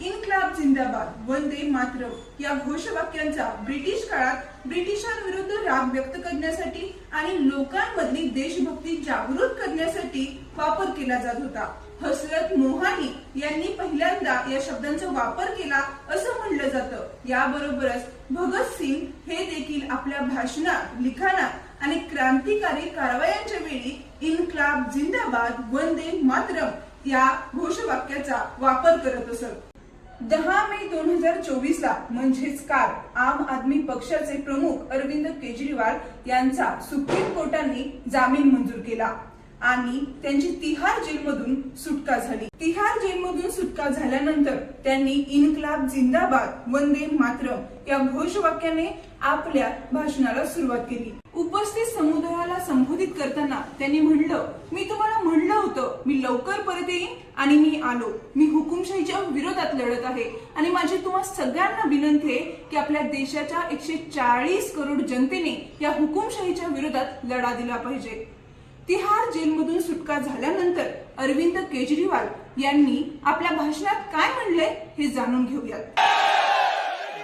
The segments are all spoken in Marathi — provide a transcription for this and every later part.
इन्क्लाब जिंदाबाद. वंदे मात्र या घोषवाक्यांचा ब्रिटिश काळात ब्रिटिशांविरुद्ध राग व्यक्त करण्यासाठी आणि लोकांमधली देशभक्ती जागृत करण्यासाठी वापर केला जात होता. हसरत मोहानी यांनी पहिल्यांदा या शब्दांचा वापर केला असं म्हणलं जातं. याबरोबरच भगत सिंग हे देखील आपल्या भाषणात लिखाणात आणि क्रांतिकारी कारवायांच्या वेळी इन्क्लाब जिंदाबाद वंदे मातरम या घोषवाक्याचा वापर करत असत. दहा मे दोन हजार चोवीस ला म्हणजेच काल आम आदमी पक्षाचे प्रमुख अरविंद केजरीवाल यांचा सुप्रीम कोर्टाने जामीन मंजूर केला आणि त्यांची तिहार जेलमधून सुटका झाली. तिहार जेलमधून सुटका झाल्यानंतर त्यांनी इनकलाब जिंदाबाद वंदे मात्र या घोषवाक्याने आपल्या भाषणाला सुरुवात केली. उपस्थित समुदायाला संबोधित करताना त्यांनी म्हणलं मी तुम्हाला म्हणलं होतं. मी लवकर परत येईन आणि मी आलो. मी हुकुमशाहीच्या विरोधात लढत आहे. आणि माझी तुम्हा सगळ्यांना विनंती आहे की आपल्या देशाच्या एकशे चाळीस करोड जनतेने या हुकुमशाहीच्या विरोधात लढा दिला पाहिजे. तिहार जेलमधून सुटका झाल्यानंतर अरविंद केजरीवाल यांनी आपल्या भाषणात काय म्हणले हे जाणून घेऊयात.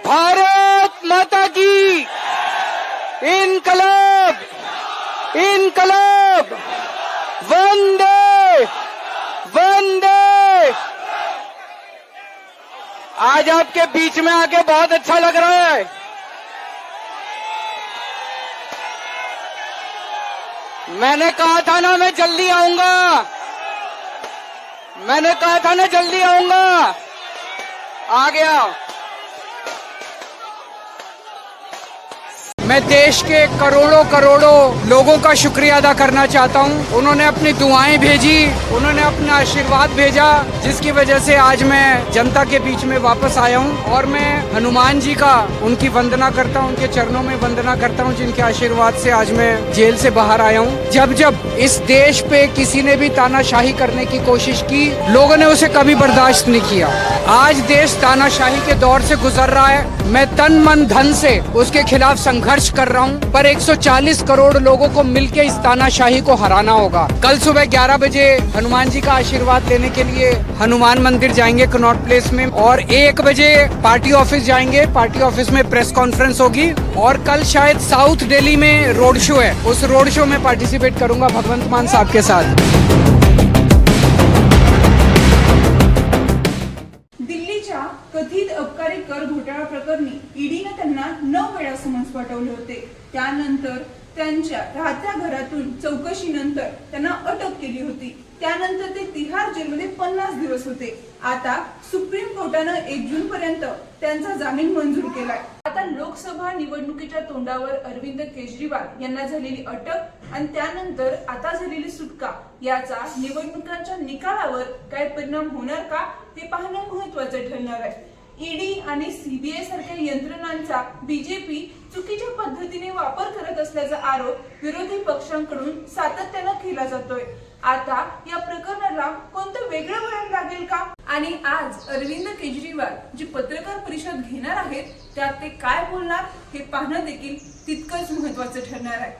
भारत माता की! इनकलाब! इनकलाब! वंदे वंदे। आज आपके बीच में आके बहुत अच्छा लग रहा है। मैंने कहा था ना मैं जल्दी आऊँगा। मैंने कहा था ना जल्दी आऊँगा। आ गया मैं देश के करोड़ों करोड़ों लोगों का शुक्रिया अदा करना चाहता हूँ। उन्होंने अपनी दुआएँ भेजी, उन्होंने अपना आशीर्वाद भेजा, जिसकी वजह से आज मैं जनता के बीच में वापस आया हूँ और मैं हनुमान जी का उनकी वंदना करता हूँ, उनके चरणों में वंदना करता हूँ, जिनके आशीर्वाद से आज मैं जेल से बाहर आया हूँ। जब जब इस देश पे किसी ने भी तानाशाही करने की कोशिश की, लोगों ने उसे कभी बर्दाश्त नहीं किया। आज देश तानाशाही के दौर से गुजर रहा है। मैं तन मन धन से उसके खिलाफ संघर्ष कर रहा हूँ, पर 140 करोड़ लोगों को मिलकर इस तानाशाही को हराना होगा। कल सुबह 11 बजे हनुमान जी का आशीर्वाद लेने के लिए हनुमान मंदिर जाएँगे कनॉट प्लेस में और एक बजे पार्टी ऑफ़िस जाएँगे। पार्टी ऑफ़िस में प्रेस कॉन्फ्रेंस होगी और कल शायद साउथ दिल्ली में रोड शो है। उस रोड शो में पार्टिसिपेट करूँगा भगवंत मान साहब के साथ। कथित अबकारी कर घोटाळा प्रकरणी ईडीनं त्यांना नऊ वेळा समन्स पाठवले होते. त्यानंतर त्यांच्या राहत्या घरातून चौकशीनंतर त्यांना अटक केली होती. त्यानंतर ते तिहार जेलमध्ये पन्नास दिवस होते. आता सुप्रीम कोर्टानं एक जून पर्यंत त्यांचा जामीन मंजूर केलाय. आता लोकसभा निवडणुकीच्या तोंडावर अरविंद केजरीवाल यांना झालेली अटक आणि त्यानंतर आता झालेली सुटका याचा निवडणुकांच्या निकालावर काय परिणाम होणार का ते पाहणं महत्वाचं ठरणार आहे. ईडी आणि सीबीआय सारख्या यंत्रणांचा बीजेपी चुकीच्या पद्धतीने वापर करत असल्याचा आरोप विरोधी पक्षांकडून सातत्यानं केला जातोय. आता या प्रकरणाला कोणतं वेगळं वळण लागेल का? आणि आज अरविंद केजरीवाल जी परिषद घेणार आहेत त्यात ते काय बोलणार हे पाहणं देखील तितकंच महत्वाचं ठरणार आहे.